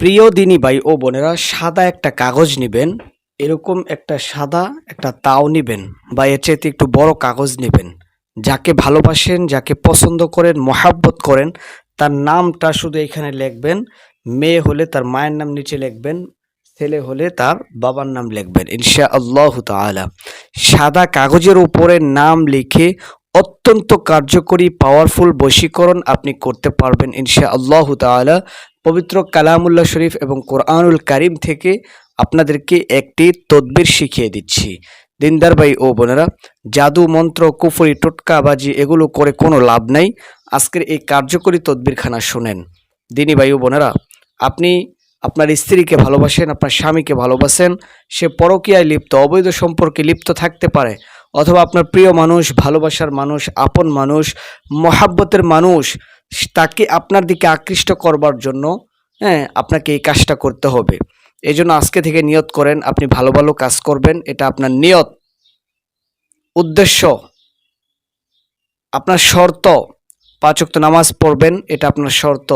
প্রিয় দিনী ভাই ও বোনেরা, সাদা একটা কাগজ নেবেন, এরকম একটা সাদা একটা তাও নেবেন বা এর চাইতে একটু বড় কাগজ নেবেন। যাকে ভালোবাসেন, যাকে পছন্দ করেন, মহাব্বত করেন, তার নামটা শুধু এখানে লিখবেন, মেয়ে হলে তার মায়ের নাম নিচে লিখবেন, ছেলে হলে তার বাবার নাম লিখবেন ইনশা আল্লাহ তালা সাদা কাগজের উপরে নাম লিখে অত্যন্ত কার্যকরী পাওয়ারফুল বশীকরণ আপনি করতে পারবেন ইনশা আল্লাহ তালা পবিত্র কালামুল্লাহ শরীফ এবং কোরআনুল কারিম থেকে আপনাদেরকে একটি তদবির শিখিয়ে দিচ্ছি। দিনদার ভাই ও বোনেরা, জাদু, মন্ত্র, কুফরি, টোটকাবাজি এগুলো করে কোনো লাভ নাই। আজকের এই কার্যকরী তদবিরখানা শোনেন। দিনী ভাই ও বোনেরা, আপনি আপনার স্ত্রীকে ভালোবাসেন, আপনার স্বামীকে ভালোবাসেন, সে পরকীয়ায় লিপ্ত, অবৈধ সম্পর্কে লিপ্ত থাকতে পারে। অথবা আপনার প্রিয় মানুষ, ভালোবাসার মানুষ, আপন মানুষ, মহাব্বতের মানুষ, তাকে আপনার দিকে আকৃষ্ট করবার জন্য হ্যাঁ আপনাকে এই কাজটা করতে হবে। এই জন্য আজকে থেকে নিয়ত করেন, আপনি ভালো ভালো কাজ করবেন, এটা আপনার নিয়ত। উদ্দেশ্য, আপনার শর্ত পাঁচক্ত নামাজ পড়বেন, এটা আপনার শর্ত।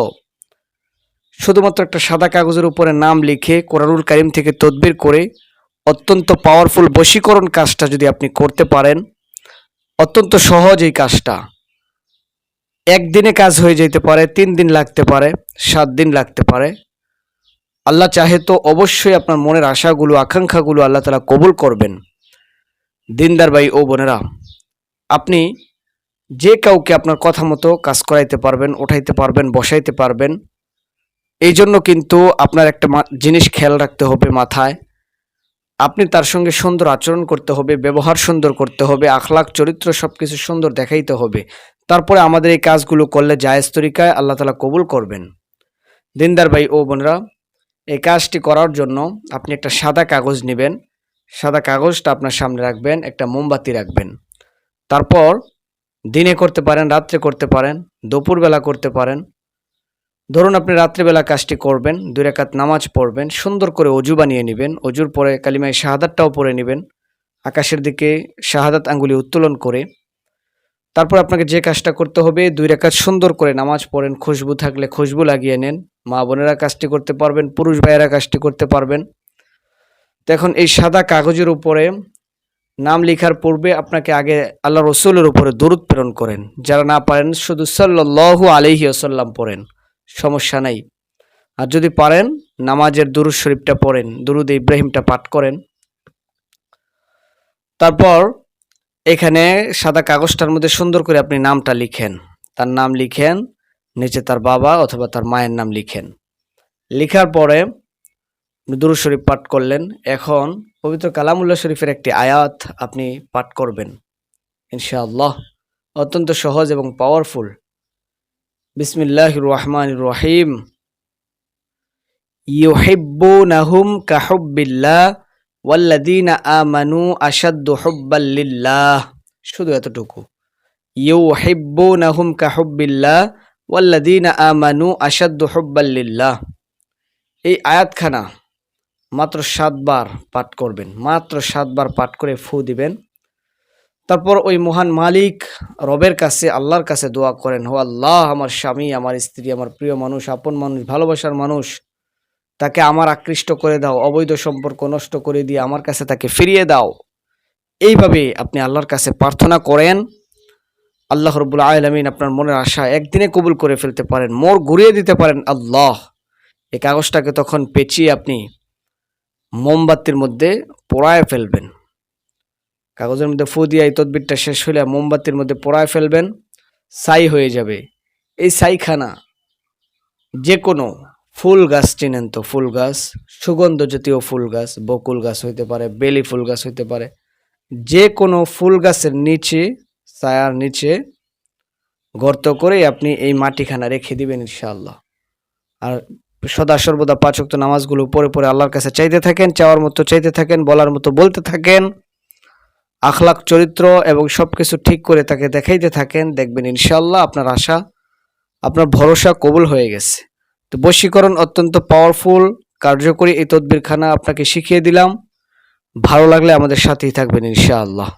শুধুমাত্র একটা সাদা কাগজের উপরে নাম লিখে কোরআনুল কারিম থেকে তদবির করে অত্যন্ত পাওয়ারফুল বশীকরণ কাজটা যদি আপনি করতে পারেন, অত্যন্ত সহজ এই কাজটা। একদিনে কাজ হয়ে যেতে পারে, তিন দিন লাগতে পারে, সাত দিন লাগতে পারে। আল্লাহ চাহে তো অবশ্যই আপনার মনের আশাগুলো, আকাঙ্ক্ষাগুলো আল্লাহ তালা কবুল করবেন। দিনদার ভাই, ও বোনেরা, আপনি যে কাউকে আপনার কথা মতো কাজ করাইতে পারবেন ওঠাইতে পারবেন, বসাইতে পারবেন, এই জন্য কিন্তু আপনার একটা জিনিস খেয়াল রাখতে হবে মাথায়। আপনি তার সঙ্গে সুন্দর আচরণ করতে হবে, ব্যবহার সুন্দর করতে হবে আখলাক চরিত্র সব কিছু সুন্দর দেখাইতে হবে। তারপরে আমাদের এই কাজগুলো করলে জায়েজ তরিকায় আল্লাহ তালা কবুল করবেন। দিনদার ভাই ও বোনরা, এই কাজটি করার জন্য আপনি একটা সাদা কাগজ নেবেন। সাদা কাগজটা আপনার সামনে রাখবেন, একটা মোমবাতি রাখবেন। তারপর দিনে করতে পারেন, রাত্রে করতে পারেন, দুপুরবেলা করতে পারেন ধরুন আপনি রাত্রিবেলা কাজটি করবেন, দুই রাকাত নামাজ পড়বেন, সুন্দর করে অজু বানিয়ে নেবেন, অজুর পরে কালিমায় শাহাদাতটাও পরে নেবেন, আকাশের দিকে শাহাদাত আঙ্গুলি উত্তোলন করে, তারপর আপনাকে যে কাজটা করতে হবে, দুই রাকাত সুন্দর করে নামাজ পড়েন, খুশবু থাকলে খুশবু লাগিয়ে নেন, মা বোনেরা কাজটি করতে পারবেন, পুরুষ ভাইয়েরা কাজটি করতে পারবেন। তো এখন এই সাদা কাগজের উপরে নাম লেখার পূর্বে আপনাকে আগে আল্লাহ রসুলের উপরে দরুদ প্রেরণ করেন, যারা না পারেন শুধু সাল্লাহু আলহি আসাল্লাম পড়েন। সমস্যা নাই। আর যদি পারেন, নামাজের দুরুদ শরীফটা পড়েন, দুরুদ ইব্রাহিমটা পাঠ করেন। তারপর এখানে সাদা কাগজটার মধ্যে সুন্দর করে আপনি নামটা লিখেন। তার নাম লিখেন, নিচে তার বাবা অথবা তার মায়ের নাম লিখেন। লিখার পরে দুরুদ শরীফ পাঠ করলেন। এখন পবিত্র কালামুল্লাহ শরীফের একটি আয়াত আপনি পাঠ করবেন। ইনশাআল্লাহ, অত্যন্ত সহজ এবং পাওয়ারফুল বিসমিল্লাহ রহমান রহিম ইউহিব্বুনাহুম কাহুব্বিল্লাহ ওয়াল্লাযীনা আমানু আশাদ্দু হুব্বাল লিল্লাহ। শুধু এতটুকু। ইউহিব্বুনাহুম কাহুব্বিল্লাহ ওয়াল্লাযীনা আমানু আশাদ্দু হুব্বাল লিল্লাহ। এই আয়াতখানা মাত্র সাতবার পাঠ করবেন। মাত্র সাতবার পাঠ করে ফু দিবেন। তারপর ওই মহান মালিক রবের কাছে, আল্লাহর কাছে দোয়া করেন, হো আল্লাহ, আমার স্বামী, আমার স্ত্রী, আমার প্রিয় মানুষ, আপন মানুষ, ভালোবাসার মানুষ, তাকে আমার আকৃষ্ট করে দাও, অবৈধ সম্পর্ক নষ্ট করে দিয়ে আমার কাছে তাকে ফিরিয়ে দাও। এইভাবে আপনি আল্লাহর কাছে প্রার্থনা করেন। আল্লাহ রবুল আলমিন আপনার মনের আশা একদিনে কবুল করে ফেলতে পারেন, মোর ঘুরিয়ে দিতে পারেন। আল্লাহ, এই কাগজটাকে তখন পেঁচিয়ে আপনি মোমবাতির মধ্যে পোড়ায় ফেলবেন। কাগজের মধ্যে ফু দিয়ে এই তদবিরটা শেষ হলে মোমবাতির মধ্যে পড়ায় ফেলবেন, ছাই হয়ে যাবে। এই ছাইখানা যে কোনো ফুল গাছ চিনেন তো, ফুল গাছ সুগন্ধ জাতীয় ফুল গাছ, বকুল গাছ হইতে পারে, বেলি ফুল গাছ হইতে পারে যে কোনো ফুল গাছের নিচে, ছায়ার নিচে গর্ত করে আপনি এই মাটিখানা রেখে দিবেন ইনশাআল্লাহ। আর সদা সর্বদা পাঁচক্ত নামাজগুলো পরে পরে আল্লাহর কাছে চাইতে থাকেন, চাওয়ার মতো চাইতে থাকেন, বলার মতো বলতে থাকেন। আখলাক, চরিত্র এবং সব কিছু ঠিক করে তাকে দেখাইতে থাকেন, দেখবেন ইনশাল্লাহ আপনার আশা, আপনার ভরসা কবুল হয়ে গেছে। তো বশীকরণ অত্যন্ত পাওয়ারফুল কার্যকরী এই তদবিরখানা আপনাকে শিখিয়ে দিলাম। ভালো লাগলে আমাদের সাথেই থাকবেন ইনশাআল্লাহ।